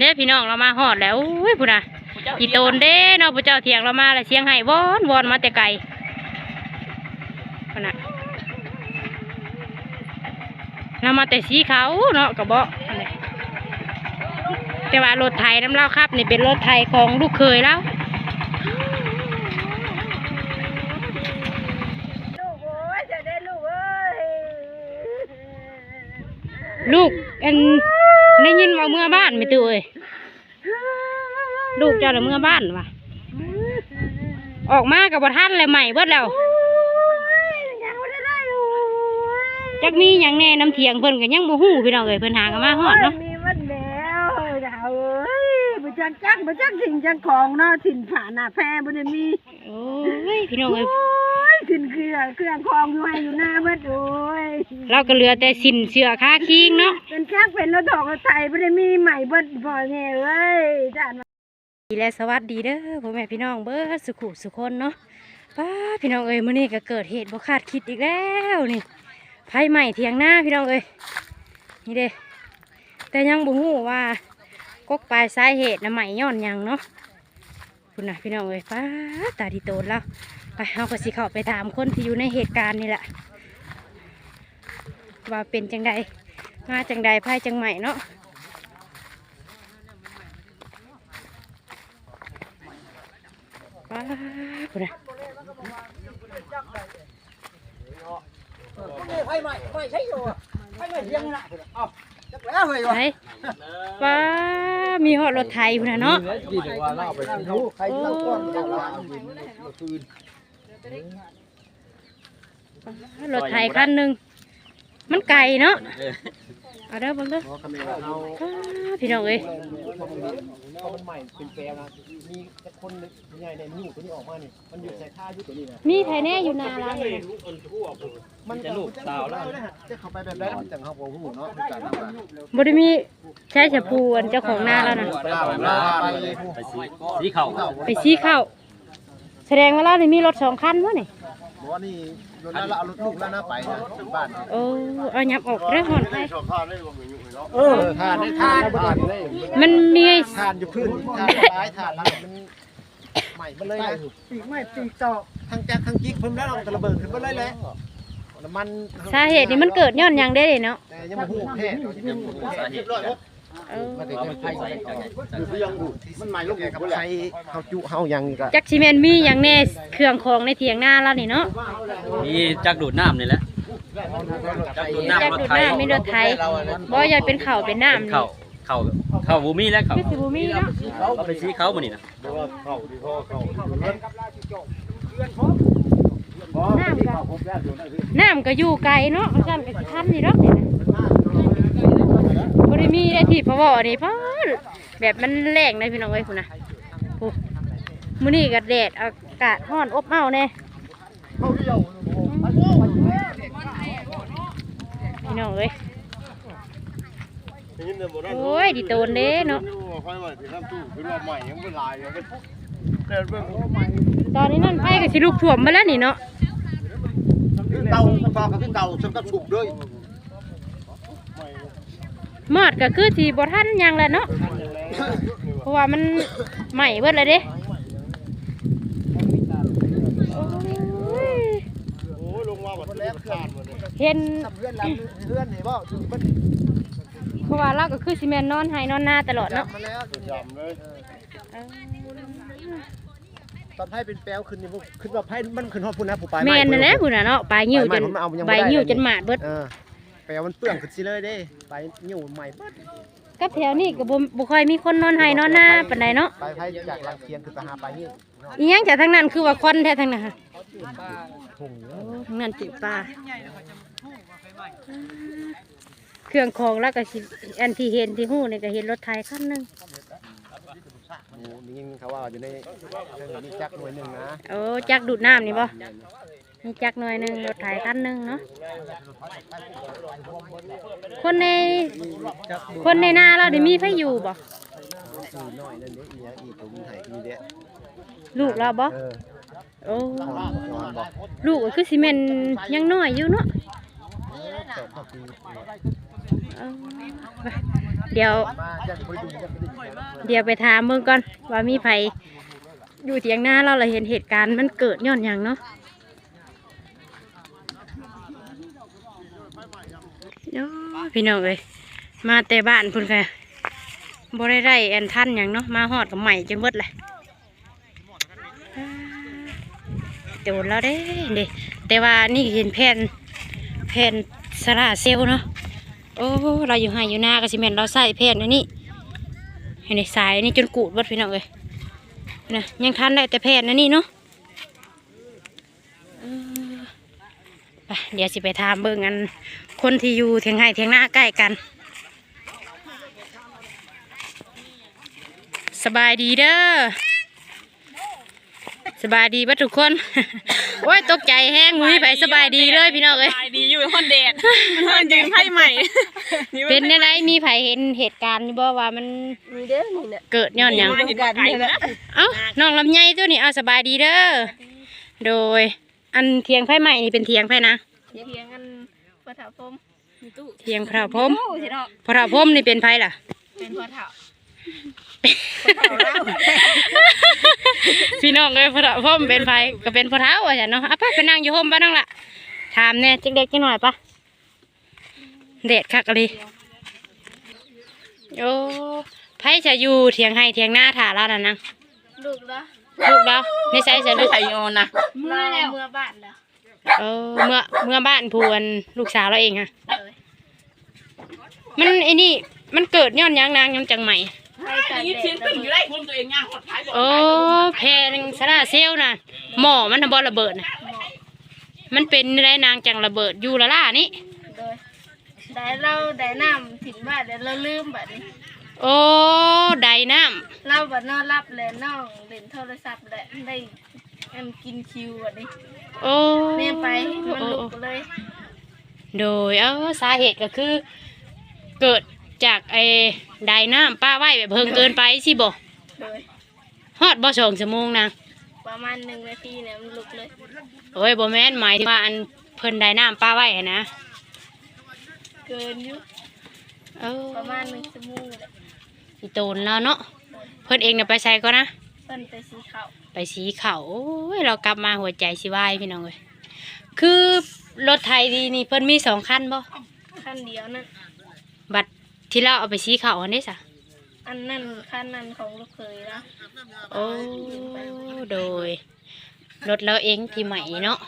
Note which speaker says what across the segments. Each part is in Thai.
Speaker 1: เด้พี่น้องเรามาฮอดแล้วอุ้ยพุ่นนะอีโตนเด้เนาะพระเจ้าเถียงเรามาแล้วเสียงไห้วอนวอนมาแต่ไกลพุ่นนะเรามาแต่สีเขาเนาะกระบอันนี้แต่ว่ารถไถน้ำเล่าครับนี่เป็นรถไถของลูกเคยแล้ว
Speaker 2: ลูกเอ้ย
Speaker 1: ลูกอัน ได้ยินว่าเมื่อบ้านไม่ตื่นเอ้ยลูกเจ้าน่ะเมื่อบ้านวะออกมากับบ่ทันเลยใหม่เบิดแล้ว
Speaker 2: ยังไม่ได้ได้ลูก
Speaker 1: จักมีหยังแน่น้ำเถียงเพิ่นก็ยังบ่ฮู้พี่น้องเอ้ยเพิ่นหากันมาฮอดเนาะ
Speaker 2: มีมันแล้วดาวเอ้ยบุจักจักบุจักสิ่งจักของเนาะถิ่นผ่านหน้าแพร่บุได้มี
Speaker 1: โอ้ยพี่น้องเอ้ย
Speaker 2: โอ้ยถิ่นเครื่องเครื่องคองอยู่ให้อยู่หน้าเบิดโอ้ย
Speaker 1: เราก็เหลือแต่สินเสื้อคาคิงเนาะ
Speaker 2: เป็นจักเป็นรถดอกรถไทยบุได้มีใหม่เบิดบ่แน่เอ้ยจ้า
Speaker 1: ดีและสวัสดีเด้อพ่อแม่พี่น้องเบิดสุขุสุคนเนาะป้าพี่น้องเอ้ยมื้อนี้ก็เกิดเหตุบ่คาดคิดอีกแล้วนี่ไฟไหม้เถียงหน้าพี่น้องเอ้ยนี่เด้แต่ยังบ่ฮู้ว่ากกปลายสาเหตุน่ะไหม้ย้อนหยังเนาะคุณน่ะพี่น้องเอ้ยป้าตาดีโตนแล้ว ไปเฮาก็สิเข้าไปถามคนที่อยู่ในเหตุการณ์นี่แหละ ว่าเป็นจังใดมาจังใดไฟจังไหม้เนาะว้าคุณนะ
Speaker 3: ไฟไหม้ไฟใช้อยู่ไฟไหม้เที่ยงนะเอาจักแล้วไฟวะ
Speaker 1: ไปว้ามีหอดรถไทยคุณนะเนาะ
Speaker 3: ดีแต่ว่าเราไปรู้ใครเล่าก้อนเราเอาวินเราคืน
Speaker 1: รถไทยคันหนึ่งมันไก่เนาะเอาเด้อเบังเด้อ
Speaker 3: เพราะคำนี้เรา
Speaker 1: ว้าพี่น้องเอ้ย
Speaker 3: เพราะมันใหม่เป็นแปลนะมีแต่คนใหญ่ในนิ้วตัวนี้ออกมานี่มันอยู่ใส่ท่าอยู่ตัวนี้นะ
Speaker 1: มีไทยแน่อยู่นาร้านนี่นะ
Speaker 3: มันจะลูกสาวแล้วจะเข้าไปแบบได้มันจังเขาบอกหูเนาะการทำงาน
Speaker 1: บได้มีใช้ฉะปูอันเจ้าของนาแล้วนะ
Speaker 3: ไปไป
Speaker 4: สีเขา
Speaker 1: ไปซีเข้าว แสดงว่าเรานี่มีรถสองคันวะนี่
Speaker 3: บอกว่านี่รถแล้วเอารถลูกแล้วนะไปนะบ้าน
Speaker 1: โอ้เอายับออกเด้อหอนไป
Speaker 3: เออทานได้ทานทานได้
Speaker 1: มันมีไอ้
Speaker 3: ทานอยู่พื้นทานร้ายทานแล้วมันใหม่มาเลยนะปีกไม่ปีกต่อทั้งแจ๊กทั้งกิ๊กเพิ่มแล้วเราจะระเบิดขึ้นมาเลยแหละน้ำมัน
Speaker 1: สาเหตุนี่มันเกิดย้อนหยังได้เลยเนาะ
Speaker 3: แต่ยังไม่หูแพ้เราจะเป็นหูแพ้
Speaker 1: เออ
Speaker 3: มันจะเป็นไฟมันใหม่ลูกกับไฟเขาจุเขายังอีกอะ
Speaker 1: จักซีเมนมีหยังแน่เครื่องของในเถียงนาแล้วนี่เนาะ
Speaker 4: มีจักดูดน้ำนี่แหละจักดูด
Speaker 1: จัก
Speaker 4: น้ำรถ
Speaker 1: ดูด
Speaker 4: ไทย
Speaker 1: น้ำมีรถไทยบ่อยายเป็นเข่าวเป็นน้ำนี่
Speaker 4: เขาเขาเขาบูมีแล้วเขา
Speaker 1: คือสิบ่มีเนาะ
Speaker 4: เอาไปสีเขาบ่นี่นะ
Speaker 1: น้ำก็น้ำก็อยู่ไกลเนาะฉันก็สิทันนี่ดอกนี่นะ บ่ได้มีได้ที่พะวอนี่พอแบบมันแรงเลยพี่น้องเอ้ยพุ่นะมื้อนี้ก็แดดอากาศร้อนอบอ้าวแน่พี่น้องเอ้ยโอ้ยดิโตนเด้เนาะตอนนี้นั่นไฟก็สิลุกท่วมมาแล้วนี่เนาะ
Speaker 3: เตาปลากับเตาสำกับสุกด้วย
Speaker 1: มอดก็คือสีบ่ทันหยังแหละเนาะเพราะว่ามันใหม่เบิดเลยเด้โอ้ย
Speaker 3: โอ้ลงมาแบบแล้วขาดหมดเลย
Speaker 1: เห็น
Speaker 3: เพื่อนเราเพื่อนเห็นบ่ถึงมัน
Speaker 1: เพราะว่าเราก็คือซีเมนนอนให้นอนหน้าตลอดเนาะ
Speaker 3: มาแล้วจำเลยตอนไพ่เป็นแปลวขึ้นนี่ขึ้นว่าไพ่มันขึ้นฮอดพุ่นนะผู้ปลาย
Speaker 1: แม่นนั่นแหละพุ่นน่ะเนาะปลายนิ้วจน
Speaker 3: ผมเอายัง
Speaker 1: ใบ
Speaker 3: ไม่ได้
Speaker 1: นิ้วจนหมาดเบิด
Speaker 3: เออ แปลวมันเปื้อนขึ้นสิเลยเด้ไปนิ้วใหม่เบิด
Speaker 1: กับแถวนี้ก็บ่บ่ค่อยมีคนนอนให้นอนหน้าปานใดเนาะ
Speaker 3: ไปไพ่จากลางเคียงคือไปหาไปนิ้ว
Speaker 1: อีหยังจากทางนั้นคือว่าควันแท้ทางนั้นค่ะ
Speaker 3: หง
Speaker 1: โอ้ทางนั้นติปลาเครื่องของแล้วก็สิอันที่เห็นที่หู้นี่ก็เห็นรถไถคันหนึง
Speaker 3: นี่เขาว่าอยู่ในเครื่องนี้จักหน่วยหนึ่งนะ
Speaker 1: โอ้จักดูดน้ำนี่บ่ มีจักหน่อยหนึ่งรถไถคันหนึ่งเนาะคนในคนในนาเราได้มีไฟอยู่บ่
Speaker 3: สี่น้อยนั่นเด้อีอีผมไห้มีเด้
Speaker 1: ลูกเราบ่
Speaker 3: เออ
Speaker 1: โอ้
Speaker 3: นอนบ่
Speaker 1: ลูกก็คือสิแม่นยังน้อยอยู่เนาะ
Speaker 3: แต่พอปี
Speaker 1: เออเดี๋ยว
Speaker 3: มาจังบ่ได้ดูจังบ่ได้ดู
Speaker 1: เดี๋ยวไปถามเมืองก่อนว่ามีไผอยู่เถียงหน้าเราเลยเห็นเหตุการณ์มันเกิดย้อนหยังเนาะโอ้ พี่น้องเอ้ยมาแต่บ้านพุ่นค่ะบ่ได้ได้แอนทันหยังเนาะมาฮอดกับใหม่จนเบิดเลยอ่าโดนแล้วเด้เด้แต่ว่านี่เห็นแผ่นแผ่นสลาเซลเนาะโอ้เราอยู่ไห้อยู่หน้าก็สิแมนเราใส่แผ่นอันนี้ให้ในสายนี่จนกูดเบดพี่น้องเลยนะยังทันได้แต่แพทย์นะนี่เนาะเดี๋ยวสิไปถามเบิ่งกัน คนที่อยู่เทียงไห้เทียงหน้าใกล้กัน สบายดีเด้อสบายดีเบัดทุกคน โอ้ยตกใจแห้งมือไปสบายดีเลยพี่น้องเอ้ย
Speaker 5: ตายดีอยู่คนเดดมันยืนไพ่ใหม่
Speaker 1: เป็นอะไรมีไผเห็นเหตุการณ์นี่บ่ว่ามัน
Speaker 2: มีเด้อนี่น่ะ
Speaker 1: เกิดย้อนหยัง
Speaker 5: มาเห็นไก่นะ
Speaker 1: เอ้าน้องลำไยตัวนี้เอาสบายดีเด้อโดย อันเทียงไผ่ใหม่นี่เป็นเทียงไผ่นะ
Speaker 5: เทียงกัน พ่อเฒ่าพมมีตู้
Speaker 1: เทียงพระพรหม
Speaker 5: ตู้สิเนาะ
Speaker 1: พระพรหมนี่เป็นไผ่ล่ะ
Speaker 5: เป็นพ่อเฒ่า
Speaker 1: พี่น้องเลยพระพรหมเป็นไผ่ก็เป็นพระเท้าอะจ้ะเนาะอะไปไปนั่งอยู่ห่มป้านั่งละถามแน่จักเด็กจักหน่อยปะเด็ดคักเลยโอ้ไผ่จะอยู่เทียงให้เทียงหน้าถาแล้วนะนัง
Speaker 5: ลูกแล้ว
Speaker 1: ลูกเราในไซส์จะลูก
Speaker 5: ไทยโอนะเมื่อแล้วเมื่อบ้านแล้ว
Speaker 1: เออเมื่อเมื่อบ้านพวนลูกสาวเราเองอะ
Speaker 5: เอ้ย
Speaker 1: มันไอ้นี่มันเกิดย้อนหยังนางย้อนจังใหม่
Speaker 5: ไฟกันแดดแล้ว
Speaker 6: ได้คนตัวเองย่างหดท้ายบอก
Speaker 1: โอ้แพงสลาเซลลน่ะหม้อมันทำบอระเบิดน่ะมันเป็นไรนางจังระเบิดอยู่ละล่านี่
Speaker 5: โดยได้เราได้น้ำถิ่นบ้านเดี๋ยวเราลืมบัดนี้
Speaker 1: โอ้ไดน้
Speaker 5: เราบัดนอนรับเลยน้องเล่นโทรศัพท์เลยได้อันกินคิวบัดนี้ำ
Speaker 1: โอ้
Speaker 5: แม่ไปมัน
Speaker 1: โอ้
Speaker 5: ลุ
Speaker 1: โอ้
Speaker 5: กเลย
Speaker 1: โดยเออสาเหตุก็คือ เกิดจากไอ้ไดน้ำป้าไว้แบบเพิ่งเกินไปสิบ่
Speaker 5: โดย
Speaker 1: ฮอดบ่สองชั่วโมงนาง
Speaker 5: ประมาณหนึ่งนาทีเนี่ยมันลุกเลย
Speaker 1: โอ้ยบ่แม่นหมายถึงว่าอันเพิ่นไดน้ำป้าไว้อะนะ
Speaker 5: เกินอยู่
Speaker 1: เออ
Speaker 5: ประมาณหนึ่งชั่วโมงเลย
Speaker 1: อีโตนแล้วเนาะเพิ่นเองน่ะไปใส่ก็นะ
Speaker 5: เพิ่นไปสีขาว
Speaker 1: ไปสีเขาโอ้ยเรากลับมาหัวใจสิวายพี่น้องเลยคือรถไทยดีนี่เพิ่นมีสองคันบ่
Speaker 5: ขั้นเดียวนั่น
Speaker 1: บัตรที่เราเอาไปสีเขาอันนี้สะ
Speaker 5: อันนั้นขั้นนั้นของลูกเคยนะ
Speaker 1: โอ้โดยรถเราเองที่ใหม่เนาะ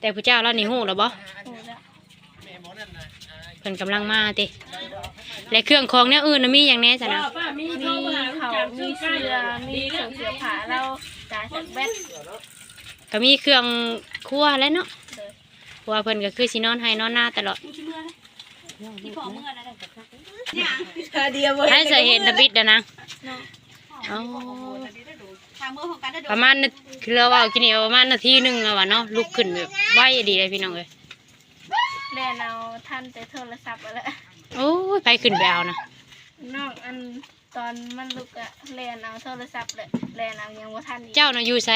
Speaker 1: แต่ผู้เจ้าเรานี่หูแล้วบ่
Speaker 5: โอ้แล้ว
Speaker 1: เพิ่นกำลังมาติและเครื่องของแนวอื่นน่ะมีอย่างแน่จ้ะนะ
Speaker 6: ป้ามี
Speaker 5: มี
Speaker 6: เข้ามาหา
Speaker 5: เขามีเสื้อมีเครื่องเสื้อผ้าเราจ่ายจากแบต
Speaker 1: ก็มีเครื่องครัวแล้วเนาะ
Speaker 5: เลย
Speaker 1: เพราะว่าเพิ่นก็คือสินอนให้นอนหน้าตลอด
Speaker 2: เดียว
Speaker 1: ให้ใส่เห็นตะบิดนะนะ
Speaker 5: เนาะ
Speaker 1: อ๋อประมาณนาคือเราว่ากินนี่ประมาณนาทีหนึ่งอะวะเนาะลุกขึ้นแบบไหวดีเลยพี่น้องเลย
Speaker 5: แล่นเอาท่านแต่โทรศัพท์ไปแล้ว
Speaker 1: โอ้ยไปขึ้นไปเอานะ
Speaker 5: น้องอันตอนมันลุกอะแล่นเอาโทรศัพท์เลยแล่นเอายังว่าท่านอีก
Speaker 1: เจ้าน่ะอยู่ไส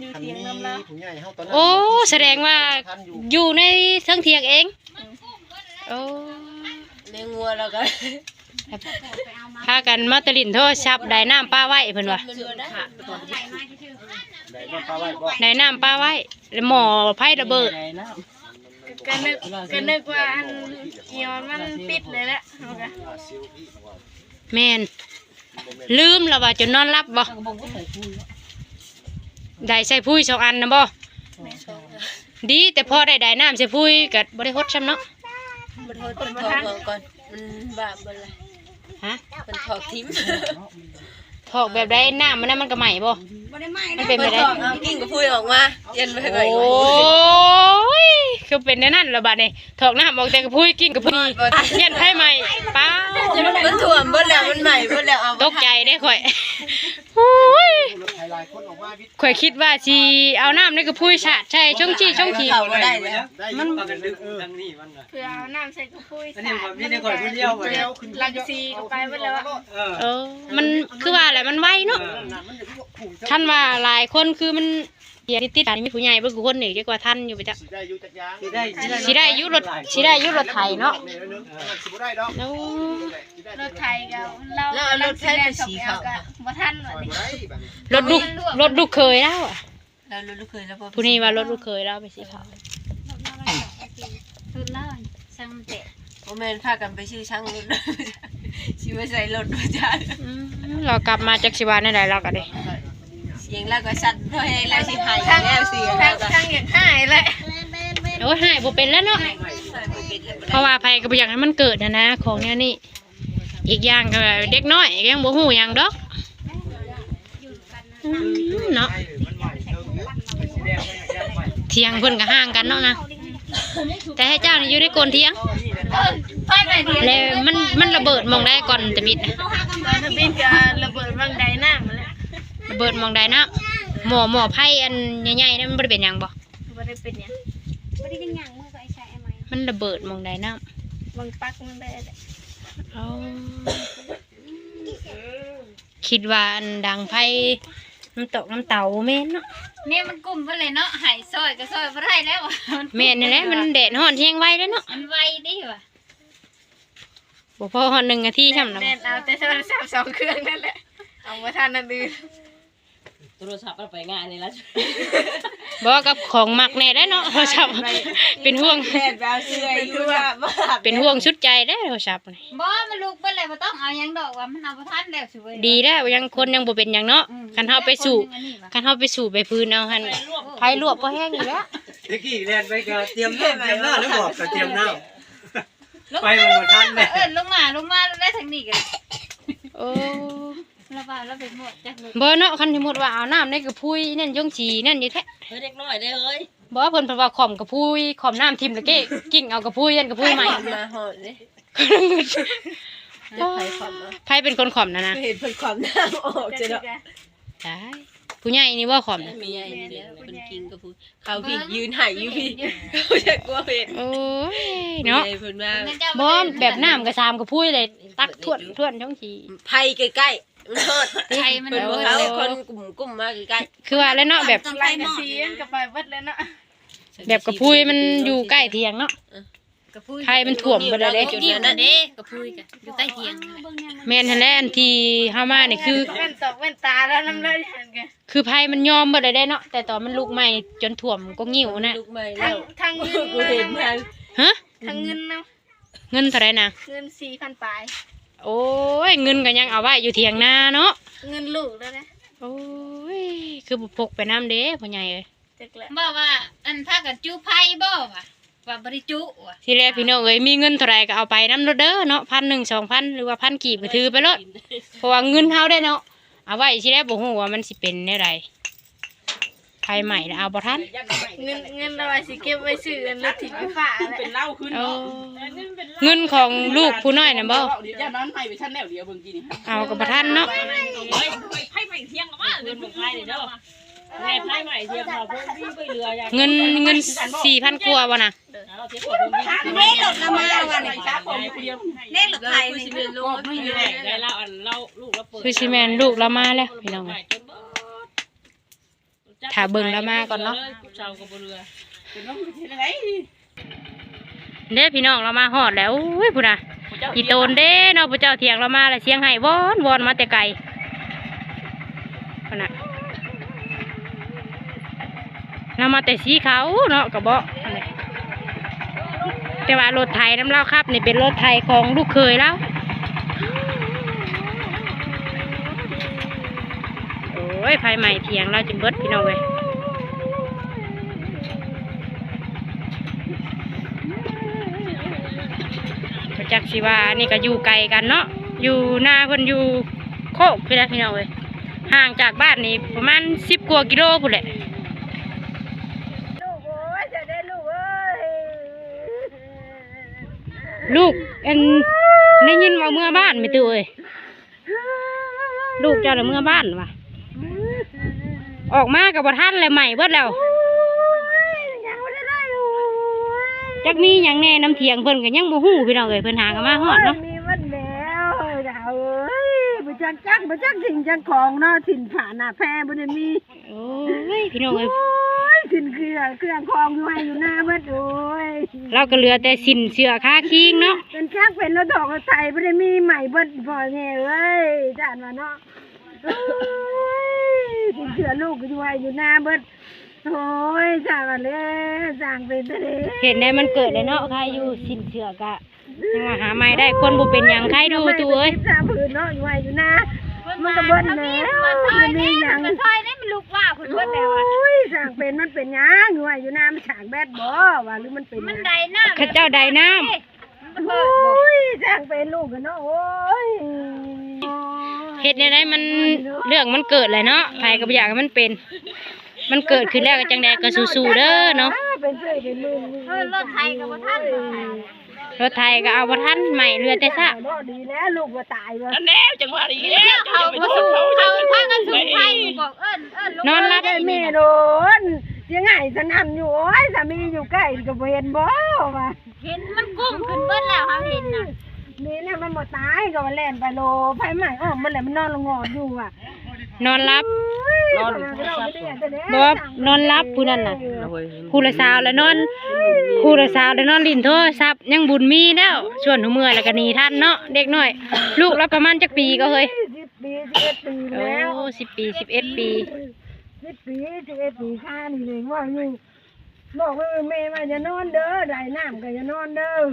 Speaker 5: อยู่
Speaker 3: คัน
Speaker 5: เทียง
Speaker 3: มี
Speaker 5: น้ำแล้ว
Speaker 3: ผู้ใหญ่เฮาตอนนั้น
Speaker 1: โอ้แสดงว่า
Speaker 3: ทันอยู่
Speaker 1: อยู่ในเทิงเทียงเองโอ้
Speaker 2: เลี้ยงวัวแล้วก็
Speaker 1: พากันมาตะลินโทษชับได้น้ำป้าไว้เพิ่นว่า
Speaker 3: ได้บ่ปลาไว้บ่
Speaker 1: ได้น้ำป้าไว้แล้วหมอไพ่ระเบิด
Speaker 5: ก็นึกก็นึกว่าอันเกียวมันปิดเลยแหละเอากะ
Speaker 1: แม่นลืมแล้วว่าจนนอนรับบ่ได้ใส่พุ้ยสองอันนะบ่
Speaker 5: แม่ชม
Speaker 1: ดีแต่พอได้ได้น้ำใส่พุ้ยก็บ่ได้ฮดซ้ำเนาะ
Speaker 2: มันโทษเป็นทองก่อนมันบาปบ่ล่ะ
Speaker 1: ฮะ
Speaker 2: มันถอกทิ้ม
Speaker 1: ถอกแบบได้น้ำมันน่ะมันก็ใหม่บ่มันเป็นไป
Speaker 2: มัน
Speaker 1: ได้
Speaker 2: ถอกเอากิ้งก็พูดออกมาเย็นไป
Speaker 1: โอ
Speaker 2: หน่อย้
Speaker 1: ยคือเป็นแน่นั่นละบาดนี่ถอกน้ำออกแต่กระพุ้ยกินกระพุ้ยเย็นไผ่ใหม่ป้า
Speaker 2: มันถ่วมเบิดแล้วมันใหม่เบิดแล้วเอา
Speaker 1: ตกใจได้ข่อยโอ้ย
Speaker 3: รถไทยหลายคนออกมาวิทย์
Speaker 1: ข่อยคิดว่าสิเอาน้ำในกระพุ้ยชาดใช่ช่องจี้ช่องขี้
Speaker 2: เขาบ่ได้แล้ว
Speaker 3: ได้
Speaker 4: มัน
Speaker 3: อยู่
Speaker 4: ปากกันดึกดังนี้มันน่ะ
Speaker 5: เพื่อเอาน้ำใส่กระปุ้ย
Speaker 4: อันนี้ผมมีแต่ก่อนผู้เดียวบ่
Speaker 3: แล้วขึ้น
Speaker 5: ลังซีก็ไปหมดแล้วอะ
Speaker 4: เออ
Speaker 1: เออ มันคือว่าอะไรมันไวเนาะ
Speaker 3: มันจะผูก
Speaker 1: ท่านว่าหลายคนคือมันเดี๋ยวติดๆกันมีผู้ใหญ่เบิ่งกูคนนี่ดีกว่าท่านอยู่ไปจ้ะ
Speaker 3: สิได้อยู่จักยาง
Speaker 4: สิได้
Speaker 1: สิได้อยุรถสิได้อยุรถไถเนาะ
Speaker 3: นี่นึงสิบ่ได้ดอก
Speaker 1: แล้ว
Speaker 5: รถไถก็เราเราแล่นสองแอลก็บ่ทันว่า
Speaker 3: บ่
Speaker 5: ดิ
Speaker 3: ได้บัดนี้
Speaker 1: รถลูกรถลูกเคยแล้วอะ
Speaker 6: แล้วลูกเคยแล้วพอ
Speaker 1: ผู้นี้ว่ารถลูกเคยแล้วไปสีขาว
Speaker 5: ทุนเล่าช่างเตะ
Speaker 6: โอแมนพากันไปชื่อช่างรถชื่อว่าใส่รถด้วยจ้า
Speaker 1: อืม เรากลับมาจากสิบานได้เราก็ได้
Speaker 6: เสียงแล้วก็สั่นเพราะให้แล้วสิหาย
Speaker 5: ช่าง
Speaker 6: แล้วเสียง
Speaker 5: ช่า
Speaker 6: แล้
Speaker 5: ง
Speaker 6: วก็
Speaker 5: ช่างอย่างหายเลย
Speaker 1: โอ้ยหายบ่เป็นแล้วเนาะเพราะว่าภัยก็บ่อยากให้มันเกิดนะนะของเนี้ยนี่อีกอย่างก็เด็กน้อยก็ยังบ่ฮู้หยังดอกอืมเนาะเทียงเพิ่นก็ห่างกันเนาะนะแต่ให้เจ้านี่อยู่ในโกนเทียง
Speaker 5: ไฟไหม้เดียว
Speaker 1: แล้วมันมันระเบิดหมองได้ก่อนจะบิดนะ
Speaker 5: ตอนทบินก็ระเบิดบางใดน้ำมาแล้ว
Speaker 1: ระเบิดหมองได้นะหมอหมอไผ่อันใหญ่ๆนั่นมันบ่ได้เป็นหยังบ่
Speaker 5: บ่ได้เป็นหยังบ่ได้เป็นหยังมือก็ไอ้ใช้ไอ้ไม้
Speaker 1: มันระเบิดหมองได้นะ
Speaker 5: บางปักมันได้แหละ
Speaker 1: เอาคิดว่าอันดังไผ่น้ำตกน้ำเต่าแม่นเนาะ
Speaker 5: เนี่ยมันกลุ่มไปเลยเนาะหายซอยก็ซอยบ่ได้แล้วอะ
Speaker 1: แม่นนี่แหละมันแดดฮ้อนเที่ยงไว้แล้วเนาะ
Speaker 5: มันไวดิว่ะ
Speaker 1: บ่พอฮ้อนหนึ่งนาทีช่ำนะ
Speaker 5: แน่นเอาแต่โทรศัพท์สองเครื่องนั่นแหละเอาบ่ทันนั่นอื่น
Speaker 6: โทรศัพท์เราไปงานนี่แล้ว
Speaker 1: บ่กับของมักแน่ได้เนาะโทรศัพท์เป็นห่วง
Speaker 6: แพทย์แบบเสื้ออยู่ว่าบ้า
Speaker 1: เป็นห่วงชุดใจได้โทรศัพท์นี่
Speaker 5: บ่มันลูกไปเลยบ่ต้องเอาหยังดอกว่ามันเอาบ่ทันแล้วสิเว้ย
Speaker 1: ดีแล้วยังคนยังบ่เป็นหยังเนาะคันเฮาไปสู่
Speaker 5: คนหนึ่งอันนี้ว่ะ
Speaker 1: คันเฮาไปสู่ไปพื้นเอาหั่นไผ่ลวกบ่แห้งอยู่แล้ว
Speaker 4: ตะกี้เรียนไปก็เตรียมน้ำเตรียมหน้าหรือบอกก็เตรียมน้ำไปมันบ่ทันแม่
Speaker 5: เอิ้นลงมาลงมาได้ทางนี้กัน
Speaker 1: โอ้
Speaker 5: แล้วว่าแล้วไปหมดจักเลย
Speaker 1: บ่เนาะคันสมมุติว่าเอาน้ำในกระพุ้ยนั่นยงฉีนั่นอยู่แท้
Speaker 6: เฮ้ยเด็กน้อยได้เฮ้ย
Speaker 1: บ่เพิ่นเพิ่นว่าขอมกระพุ้ยขอมน้ำทิ่มแล้วเก้กิ่งเอากระพุ้ยยันกระพุ้ยใหม่
Speaker 6: มาหอดเลย
Speaker 1: ไผเป็นคนขอมนะนะ
Speaker 6: เห็นเพิ่นความน้ำออกจะเนาะ
Speaker 1: ใช่ผู้ใหญ่นี่ว่าขอมนะ
Speaker 6: มีไอ้นี่แล้วเพิ่นกินกับผู้เขาพี่ยืนหายอยู่พี่เขาจะกลัวเห็น
Speaker 1: โอ้ยเนาะ
Speaker 6: เพิ่นว่า
Speaker 1: บ่แบบน้ำกระซามกระพุ้ยเลยตักท่วนท่วนยงฉี
Speaker 6: ไผใกล้ๆ มันฮอด
Speaker 5: ไทยมัน
Speaker 6: เพิ่น
Speaker 5: โด
Speaker 6: บ่
Speaker 5: น
Speaker 6: เขาคนกลุ่มกลุ่มมาใกล้
Speaker 1: คือว่าแล้วเนาะแบบ
Speaker 5: ไล่กันซีนกับไปเบิดเลยเนาะ
Speaker 6: ๆ
Speaker 1: แบบกระพุ้ยมันอยู่ใกล้เทียงเนาะ
Speaker 5: กระพุ้ย
Speaker 1: ไผมันท่วมไปแล้วเด้
Speaker 6: จุด
Speaker 5: ยิ้ม
Speaker 6: นั้น
Speaker 5: เด้
Speaker 6: น่ะ
Speaker 5: กระพุ้ยกันอยู่ใต้เตียง
Speaker 1: แม่นหั่นแหละอันที่เฮามานี่คือ
Speaker 5: แว่นตกแว่นตาแล้วน้ำลายหันกัน
Speaker 1: คือไผมันยอมบ่ได้ได้เนาะแต่ตอนมันลุกใหม่จนท่วมก็งิ้วนะ
Speaker 6: ลูกใหม่
Speaker 5: ทา
Speaker 6: แล้
Speaker 5: ง
Speaker 6: ว
Speaker 5: ทางเงิน
Speaker 6: กูเห็นมัน
Speaker 1: ฮะ
Speaker 5: ทางเงินนะ
Speaker 1: เงินเท่าไหร่นะ
Speaker 5: เงินสี่พันปลาย
Speaker 1: โอ้ยเงินก็ยังเอาไว้อยู่เถียงนาเนาะ
Speaker 5: เงินลูกแล้วนะ
Speaker 1: โอ้ยคือบ่พกไปน้ำเด้พ่อใหญ่เอ้ย
Speaker 5: จักแล้วบอกว่าอันพากันจูไพ่บ่ว่ะว่าบริจุว่ะ
Speaker 1: ทีแรกพี่น้องเอ้ยมีเงินเท่าไหร่ก็เอาไปน้ำรถเด้อเนาะพันหนึ่งสองพันหรือว่าพันกีบก็ถือไปรถเพราะว่าเงินเฮาได้เนาะเอาไว้ทีแรกบ่ฮู้ว่ามันสิเป็นได้ไร ภายใหม่แล้วเอาบ่ทัน
Speaker 5: เงินเงินเอาไว้สิเก็บไว้ซื้ออันรถถิ่นไฟฟ้าแหละ
Speaker 6: เป็นเหล้าขึ้น
Speaker 1: เอาเงินของลูกผู้น้อยน่ะบ่
Speaker 6: อย่านอนไปไปชั้นแนวเดียวเบิ่งกินนี่
Speaker 1: เอาก็บ่ทันเนาะ
Speaker 6: เฮ้ยไพ่ใหม่เที่ยงก็มาเงินของไพ่เด้อแม่ไพ่ใหม่เที่ยงเราเพิ่มพี่ไปเรืออย่าง
Speaker 1: เงินเงิน4,000กว่าบ่น่ะ
Speaker 6: เราเที่ยงของพี่เล่หลดละมาวันนี้ครับผมคนเดียวเล่หลดไทยนี่ลงไม่อยู่ได้เราอันเราลูกเราเปิด
Speaker 1: คือสิแม่นลูกเรามาแล้วพี่น้องเอ้ยถ้าเบิ่งแล้วมาก่อนเนาะ
Speaker 6: เจ้ากับเรือ
Speaker 1: เด้พี่น้องเรามาฮอดแล้วอุ้ยพุ่นน่ะอีโตนเด้เนาะพระเจ้าเถียงเรามาแล้วเสียงไห้วอนวอนมาแต่ไกลพุ่นน่ะเรามาแต่สีเขาเนาะกระบอกอันนี้แต่ว่ารถไถน้ำเล่าครับนี่เป็นรถไถของลูกเคยแล้วโอ้ยภายใหม่เถียงเราจะเบิดพี่น้องเลย จักสิว่านี่ก็อยู่ไกลกันเนาะอยู่หน้าเพิ่นอยู่โคกพี่นะพี่น้องเลยห่างจากบ้านนี่ประมาณสิบกว่ากิโลพุ่นแหละ
Speaker 2: ลูกโอ้ยจะได้ลูกเอ้ย
Speaker 1: ลูกอันได้ยินว่าเมื่อบ้านไม่ตื่นเอ้ยลูกเจ้าน่ะเมื่อบ้านวะออกมากับบ่ทันเลยใหม่เบิดแล้ว
Speaker 2: ยังไม่ได้ได้ลูก
Speaker 1: จักมีหยังแน่น้ำเถียงเพิ่นก็ยังบ่ฮู้พี่น้องเอ้ยเพิ่นหากันมาฮอดเนาะ
Speaker 2: มีมันแล้วดาวเอ้ยบ่จักจักบ่จักสิ่งจักของเนาะถิ่นผ่านหน้าแพ้บ่ได้มี
Speaker 1: โอ้ยพี่น้องเอ้ย
Speaker 2: โอ้สินเครื่องเครื่องคองอยู่ให้อยู่หน้าเบิดโอ้ย
Speaker 1: เราก็เหลือแต่สินเชื่อค่าคิงเนาะ
Speaker 2: เป็นชักเป็นรถดอกรถไทยไม่ได้มีใหม่เบิดพอแน่เอ้ยจานว่าเนาะโอ้ยสินเชื่อลูกก็อยู่ให้อยู่หน้าเบิด โอ้ยจานว่าเลยจางเป็นทะเล
Speaker 1: เห็นได้มันเกิดเลยเนาะใครอยู่สินเชื่อกะยังว่าหาไม่ได้คนบ่เป็นหยังใครดูตัวเอ้ย
Speaker 2: สามผืนเนาะอยู่ให้อยู่หน้ามันก็เบิดแล้วมันมีหยัง
Speaker 5: มันซอยนี่มันลูกว่าเพิ่นเบิดแล้วอะ
Speaker 2: โอ้ยจางเป็นมันเป็นหยังอยู่ให้อยู่หน้ามันฉากแบดบ่ว่าหรือมันเป็นห
Speaker 5: มัน
Speaker 2: ยัง
Speaker 5: ใดหน้า
Speaker 1: เข้าเจ้าใดน้ำ
Speaker 2: โอ้ยจางเป็นลูกกันเนาะโอ้ย
Speaker 1: เฮ็ดได้มันเรื่องมันเกิดเลยเนาะใครก็บ่อยากให้มันเป็น มันเกิดขึ้นแล้วก็จังใดก็สู้ๆเด้อเนาะ
Speaker 2: เป็นเสื้อเป็นมือ
Speaker 5: เออรถไทยก็บ่ทันรถไทย
Speaker 1: รถไทยก็เอาบ่ทันใหม่เรือแต่ซะ
Speaker 2: เนาะดีแล้วลูกว่าตายว่ะ
Speaker 6: อันแน่จังหวะนี้แล้ว
Speaker 5: เขาก็สู้เขาพากันสู้ไทยบอกเอิ้นเอิ้นลูก
Speaker 1: นอนรับ
Speaker 2: ได้แม่โดนยังไงสนั่นอยู่โอ้ยสามีอยู่ใกล้ก็บ่เห็นบ่ว่ะ
Speaker 5: เห็นมันกุ้มขึ้นเบิดแล้วเขาเห็นน่ะ
Speaker 2: นี่เนี่ยมันบ่ตายก็ว่าแล่นไปโลไผใหม่อ้อมมันแหละมันนอนละงอดอยู่อะ
Speaker 1: นอนรับ
Speaker 2: นอนอยู่โทรศัพท์
Speaker 1: บ่ว่านอนรับผู้นั้นน่ะผู้ละสาวแล้วนอนผู้ละสาวแล้วนอนลิ้นโทรศัพท์ยังบุญมีแล้วส่วนหัวเมื่อแล้วก็หนีทันเนาะเด็กน้อย ลูกเราประมาณจักปีก็เฮ้ย
Speaker 2: 10ปี11ปี
Speaker 1: โอ้
Speaker 2: แล้ว
Speaker 1: สิบปีสิบเอ็ดปี
Speaker 2: 10ปี11ปีค่านี่เลยว่าอยู่บอกว่าแม่ว่าอย่านอนเด้อได้น้ำก็อย่านอนเด้อ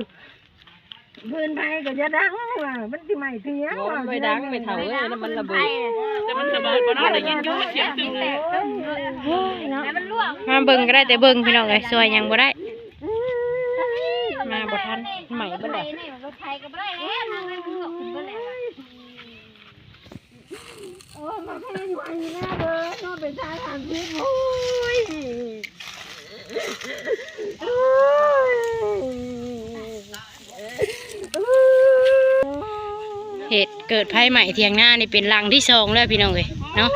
Speaker 2: พื้นไผก็อย่าดังว่ะมันสิใหม่เถียงว่ะ
Speaker 6: ไม่ดังไม่เท่าเอ้ยแล้วมันระเบิดแต่มันระเบิดบ่เนาะได้ยินอยู่เสียงตึ้งเลย
Speaker 5: แต่มันล่วง
Speaker 1: มาเบิ่งก็ได้แต่เบิ่งพี่น้องเลยสวยหยังบ่ได้มาบ่ทันใหม่บ่
Speaker 5: รถไท
Speaker 1: ได้
Speaker 5: ยนี่รถไทยก็บ่ได้แล้วทางนั้นมันล่วงขึ้นเบิดแล้ว
Speaker 2: โอ้ยมาแค่อยู่อันนี้นะเด้อนอนเป็นชายทางพิษโอ้ยโอ้ย
Speaker 1: เกิดไฟใหม่เทียงหน้านี่เป็นรังที่สองแล้วพี่น้องเลยเนาะ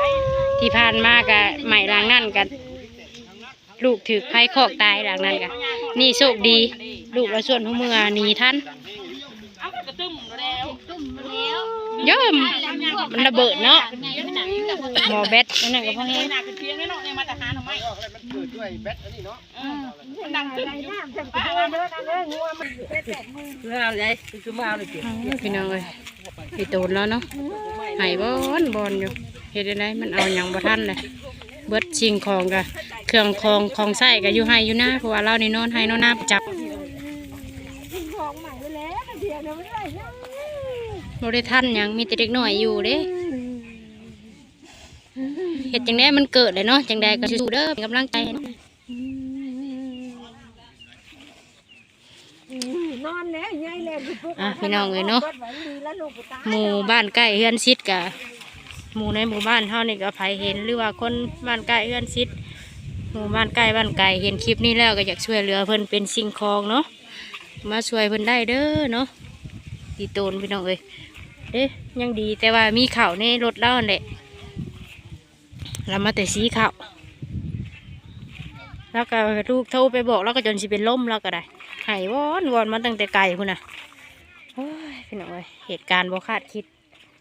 Speaker 1: ที่ผ่านมากับใหม่รังนั่นกันลูกถือไฟคอกตายหลังนั้นกันนี่โชคดี ลูกเราส่วนหัวเมือหนีทัน
Speaker 6: เอากระตุ้มแล้ว
Speaker 5: ตุ่มแล้ว
Speaker 1: เย่อมมันระเบิดเนาะหมอแบตนั่นนะก็พอแห้ง
Speaker 6: หนักเพียงนี่เนาะในมาตรฐานทำไม
Speaker 3: ออกอะไรมันเกิดด้วยแบตอันนี้เนาะ
Speaker 6: มันดังตึ้ง
Speaker 2: ไอ้น้ำจังตัวเด้อนะเด้องัวมันแตกมือ
Speaker 6: แล้วไงคือมาเลยจิ
Speaker 1: พี่น้องเลยพี่ตูนแล้วเนาะไหายบอนบอนอยู่เฮ็ดได้ไดมันเอาหยังบ่ทันเลยเบิดชิงของกะเครื่องของของใส่กะอยู่ให้อยู่หน้าเพราะว่าเรานี่นอนให้นอนหน้าประจับ
Speaker 2: ทิ้งของใหม่ไปแล้วนะเดียวเดี๋ยวไม่ได้นะ
Speaker 1: บ่ได้ทันหยังมีแต่เด็กน้อยอยู่เด้เฮ็ดจังไดมันเกิดเลยเนาะจังใดก็สู้ๆเด้อเป็นกำลังใจให้เนาะ
Speaker 2: นอนแล้วยายแล้วปุ๊บ
Speaker 1: อะพี่น้องเอ้ยเนาะ
Speaker 2: กดไว้ดีแล้วลูกกูตาย
Speaker 1: หมู่บ้านใกล้เฮือนซิดกะหมู่ในหมู่บ้านเฮานี่ก็ไผเห็นหรือว่าคนบ้านใกล้เฮือนซิดหมู่บ้านใกล้บ้านไกลเห็นคลิปนี้แล้วก็อยากช่วยเหลือเพิ่นเป็นสิ่งของเนาะมาช่วยเพิ่นได้เด้อเนาะ ดีโตนพี่น้องเอ้ยเด้ยังดีแต่ว่ามีเข่าในรถเล่านั่นแหละเรามาแต่สีเข่าแล้วก็ลูกโทรไปบอกแล้วก็จนสิเป็นลมแล้วก็ได้ใหายวอนวอนมาตั้งแต่ไกลพุ่นะโอ้ยพี่น้องเอ้ยเหตุการณ์บ่คาดคิด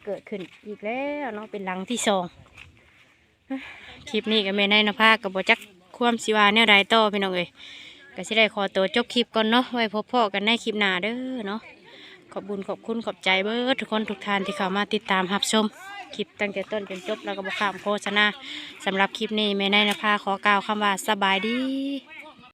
Speaker 1: เกิดขึ้นอีกแล้วเนาะเป็นหลังที่สองคลิปนี้ก็แม่นายนภากับบ่จักความสิวาแนวใดต่อพี่น้องเอ้ยก็สิได้ขอตัวจบคลิปก่อนเนาะไว้พบพ่อกันในคลิปหน้าเด้อเนาะ ขอบบุญขอบคุณขอบใจเบิดทุกคนทุกท่านที่เข้ามาติดตามรับชมคลิปตั้งแต่ต้นจนจบแล้วก็บ่ข้ามโฆษณาสำหรับคลิปนี้แม่นายนภาขอกล่าวคำว่าสบายดี